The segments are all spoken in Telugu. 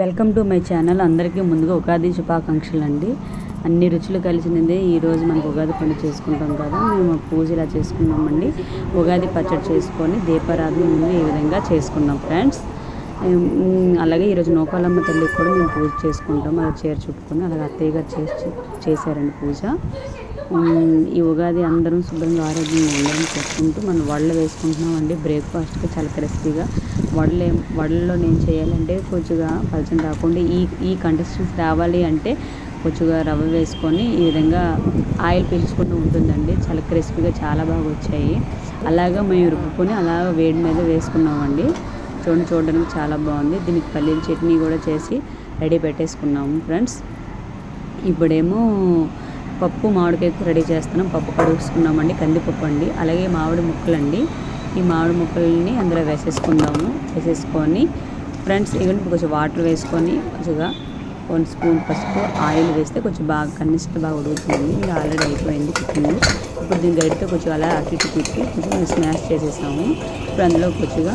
Welcome to my channel. అందరికీ ముందుగా ఉగాది శుభాకాంక్షలు అండి అన్ని రుచులు కలిసినదే ఈరోజు మనకు ఉగాది పండుగ చేసుకుంటాం కదా మేము పూజ ఇలా చేసుకున్నామండి. ఉగాది పచ్చడి చేసుకొని దీపారాధన ముందు ఈ విధంగా చేసుకున్నాం ఫ్రెండ్స్. అలాగే ఈరోజు నోకాలమ్మ తల్లికి కూడా మేము పూజ చేసుకుంటాం. అలా చీర చుట్టుకొని అలాగే అత్తయ్య గారు చేసి చేశారండి పూజ. ఈ ఉగాది అందరం శుభ్రంగా ఆరోగ్యంగా ఉండాలని చెప్పుకుంటూ మనం వడలు వేసుకుంటున్నామండి. బ్రేక్ఫాస్ట్కి చాలా క్రిస్పీగా. వడలు వడల్లో నేను చేయాలంటే కొద్దిగా పలచం రాకుండా ఈ ఈ కంటెస్టెన్స్ రావాలి అంటే కొద్దిగా రవ్వ వేసుకొని ఈ విధంగా ఆయిల్ పీల్చుకుంటూ ఉంటుందండి. చాలా క్రిస్పీగా చాలా బాగా వచ్చాయి. అలాగా మేము రుబ్బుకొని అలా వేడి మీద వేసుకున్నామండి. చూడండి చూడడానికి చాలా బాగుంది. దీనికి పల్లీల చట్నీ కూడా చేసి రెడీ పెట్టేసుకున్నాము ఫ్రెండ్స్. ఇప్పుడేమో పప్పు మామిడికాయకు రెడీ చేస్తున్నాం. పప్పు కడుగుసుకున్నామండి కందిపప్పు అండి అలాగే మామిడి ముక్కలండి. ఈ మామిడి ముక్కల్ని అందులో వేసేసుకుందాము. వేసేసుకొని ఫ్రెండ్స్ ఈవెన్ కొంచెం వాటర్ వేసుకొని కొంచెంగా వన్ స్పూన్ పసుపు ఆయిల్ వేస్తే కొంచెం బాగా కన్నిస్ట్ బాగా ఉడుగుతుంది ఇది ఆల్రెడీ అయిపోయింది కుకింగ్. ఇప్పుడు దీని గడితో కొంచెం అలా అటు ఇటు తిప్పి కొంచెం స్మాష్ చేసేసాము. ఇప్పుడు అందులో కొంచెంగా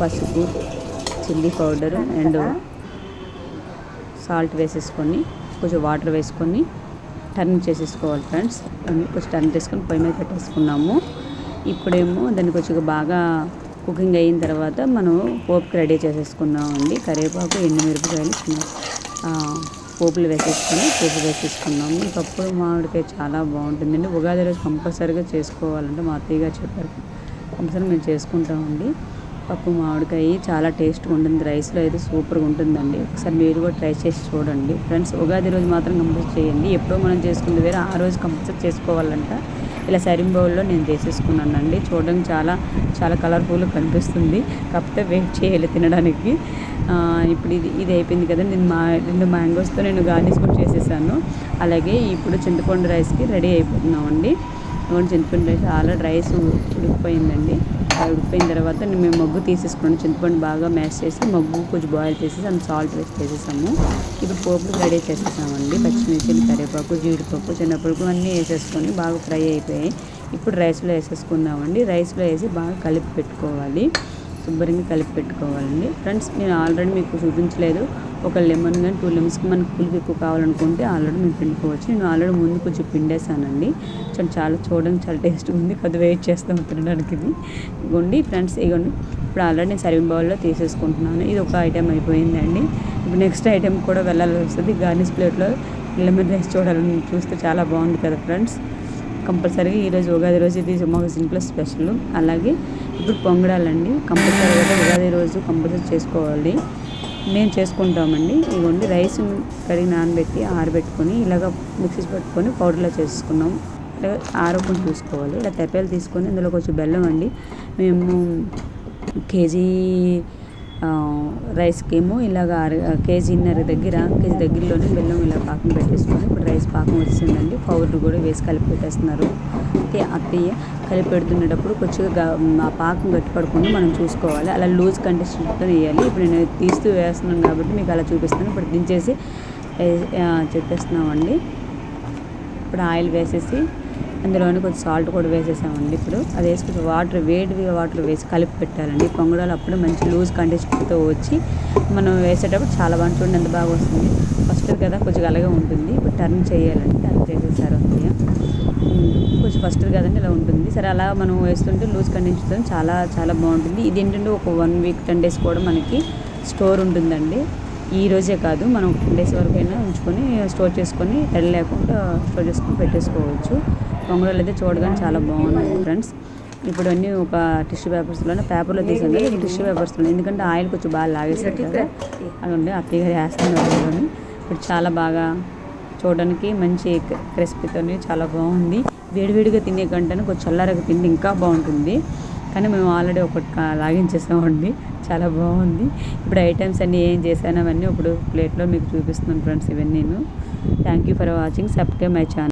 పసుపు చిల్లీ పౌడర్ అండ్ సాల్ట్ వేసేసుకొని కొంచెం వాటర్ వేసుకొని టర్న్ చేసేసుకోవాలి ఫ్రెండ్స్. కొంచెం టర్న్ చేసుకొని పొయ్యి మీద పెట్టేసుకున్నాము. ఇప్పుడేమో దాన్ని కొంచెం బాగా కుకింగ్ అయిన తర్వాత మనం పోపుకి రెడీ చేసేసుకున్నామండి. కరివేపాకు ఎండుమిరపకాయలు చిన్న పోపులు వేసేసుకొని పోపు వేసేసుకున్నాము. ఈ పప్పు మామిడికాయ చాలా బాగుంటుందండి. ఉగాది రోజు కంపల్సరీగా చేసుకోవాలంటే మా అత్తయ్య గారు చెప్పారు. కంపల్సరీ మేము చేసుకుంటామండి. పప్పు మామిడికాయ చాలా టేస్ట్గా ఉంటుంది. రైస్లో అయితే సూపర్గా ఉంటుందండి. ఒకసారి మీరు కూడా ట్రై చేసి చూడండి. ఫ్రెండ్స్ ఉగాది రోజు మాత్రం కంపల్సరీ చేయండి. ఎప్పుడో మనం చేసుకుంటే వేరే ఆ రోజు కంపల్సరీ చేసుకోవాలంట. ఇలా సరింగ్ బౌల్లో నేను చేసేసుకున్నానండి. చూడడానికి చాలా చాలా కలర్ఫుల్గా కనిపిస్తుంది. కాకపోతే వెయిట్ చేయాలి తినడానికి. ఇప్పుడు ఇది ఇది అయిపోయింది కదా నేను మా రెండు మ్యాంగోస్తో నేను గార్నిష్ కూడా చేసేసాను. అలాగే ఇప్పుడు చింతపండు రైస్కి రెడీ అయిపోతున్నామండి. ఇవ్వండి చింతపండు రైస్ ఆల్రెడీ రైస్ ఉడికిపోయిందండి. అది ఉడికిపోయిన తర్వాత మేము మగ్గు తీసేసుకున్నాం. చింతపండు బాగా మ్యాష్ చేసి మగ్గు కొంచెం బాయిల్ చేసేసి అండ్ సాల్ట్ వేసి చేసేసాము. ఇప్పుడు పోపులు రెడీ చేసేసామండి పచ్చిమిర్చి కరివేపాకు జీడిపప్పు చిన్నప్పుడు అన్నీ వేసేసుకొని బాగా ఫ్రై అయిపోయాయి. ఇప్పుడు రైస్లో వేసేసుకుందామండి. రైస్లో వేసి బాగా కలిపి పెట్టుకోవాలి. శుభ్రంగా కలిపి పెట్టుకోవాలండి. ఫ్రెండ్స్ నేను ఆల్రెడీ మీకు చూపించలేదు. ఒక లెమన్ కానీ టూ లెమన్స్కి మనకు పులుపు ఎక్కువ కావాలనుకుంటే ఆల్రెడీ మేము పిండుకోవచ్చు నేను ఆల్రెడీ ముందు కొంచెం పిండేసానండి చాలా చాలా చూడడానికి చాలా టేస్ట్గా ఉంది. కొద్ది వెయిట్ చేస్తాం తినడానికి ఇది. ఇగోండి ఫ్రెండ్స్ ఇగోండి ఇప్పుడు ఆల్రెడీ నేను సర్వింగ్ బౌల్లో తీసేసుకుంటున్నాను. ఇది ఒక ఐటెం అయిపోయిందండి. ఇప్పుడు నెక్స్ట్ ఐటెం కూడా వెళ్ళాల్సి వస్తుంది. గార్నిష్ ప్లేట్లో లెమన్ రైస్ చూడాలని చూస్తే చాలా బాగుంది కదా ఫ్రెండ్స్. కంపల్సరీగా ఈరోజు ఉగాది రోజు ఇది మాకు ఇంట్లో స్పెషల్. అలాగే ఇప్పుడు పొంగడాలండి. కంపల్సరీగా ఉగాది రోజు కంపల్సరీ చేసుకోవాలి. మేము చేసుకుంటామండి. ఇవ్వండి. రైస్ కడిగి నానబెట్టి ఆరబెట్టుకొని ఇలాగ మిక్సీ పెట్టుకొని పౌడర్లో చేసుకున్నాం. ఇలా ఆరోగ్యం చూసుకోవాలి. ఇలా తెప్పలు తీసుకొని అందులో కొంచెం బెల్లం అండి. మేము కేజీ ఆ, రైస్కి ఏమో ఇలాగ అర కేజీన్నర దగ్గర కేజీ దగ్గరలోనే బెల్లం ఇలా పాకం పెట్టేసుకొని రైస్ పాకం వచ్చిందండి. పౌడర్ కూడా వేసి కలిపి పెట్టేస్తున్నారు. అయితే అత్తయ్య కలిపి పెడుతున్నప్పుడు కొద్దిగా ఆ పాకం గట్టిపడకుండా మనం చూసుకోవాలి. అలా లూజ్ కండిషన్తో వేయాలి. ఇప్పుడు నేను తీస్తూ వేస్తున్నాను కాబట్టి మీకు అలా చూపిస్తాను. ఇప్పుడు దించేసి చెప్పేస్తున్నామండి. ఇప్పుడు ఆయిల్ వేసేసి అందులోనే కొంచెం సాల్ట్ కూడా వేసేసామండి ఇప్పుడు. అది వేసి కొంచెం వాటర్ వేడిగా వాటర్ వేసి కలిపి పెట్టాలండి. పొంగడాలు అప్పుడు మంచి లూజ్ కండిషన్తో వచ్చి మనం వేసేటప్పుడు చాలా బాగా చూడండి ఎంత బాగా వస్తుంది. ఫస్ట్ కదా కొంచెం అలాగే ఉంటుంది. ఇప్పుడు టర్న్ చేయాలండి. టర్న్ చేసేసారు అత్తయ్య. కొంచెం ఫస్ట్ కదండి ఇలా ఉంటుంది. సరే అలా మనం వేస్తుంటే లూజ్ కండిషన్తో చాలా చాలా బాగుంటుంది. ఇది ఏంటంటే ఒక వన్ వీక్ టెన్ డేస్ కూడా మనకి స్టోర్ ఉంటుందండి. ఈ రోజే కాదు మనం టెన్ డేస్ వరకు అయినా ఉంచుకొని స్టోర్ చేసుకొని ఎడ లేకుండా స్టోర్ చేసుకొని పెట్టేసుకోవచ్చు. పొంగడాలు అయితే చూడగానే చాలా బాగున్నాయి ఫ్రెండ్స్. ఇప్పుడు అన్నీ ఒక టిష్యూ పేపర్స్లోనే పేపర్లో తీసాను కదా టిష్యూ పేపర్స్లో ఎందుకంటే ఆయిల్ కొంచెం బాగా లాగేసారు కదా. అది ఉండే అత్తయ్య గారు వేస్తున్నారు ఇప్పుడు చాలా బాగా చూడడానికి మంచి క్రిస్పీతో చాలా బాగుంది. వేడివేడిగా తినే కంటే కొంచెం చల్లారగా తింటే ఇంకా బాగుంటుంది. కానీ మేము ఆల్రెడీ ఒకటి లాగించేసామండి. చాలా బాగుంది. ఇప్పుడు ఐటమ్స్ అన్నీ ఏం చేశాను అవన్నీ ఇప్పుడు ప్లేట్లో మీకు చూపిస్తున్నాను ఫ్రెండ్స్ ఇవన్నీ thank you for watching. Subscribe my channel.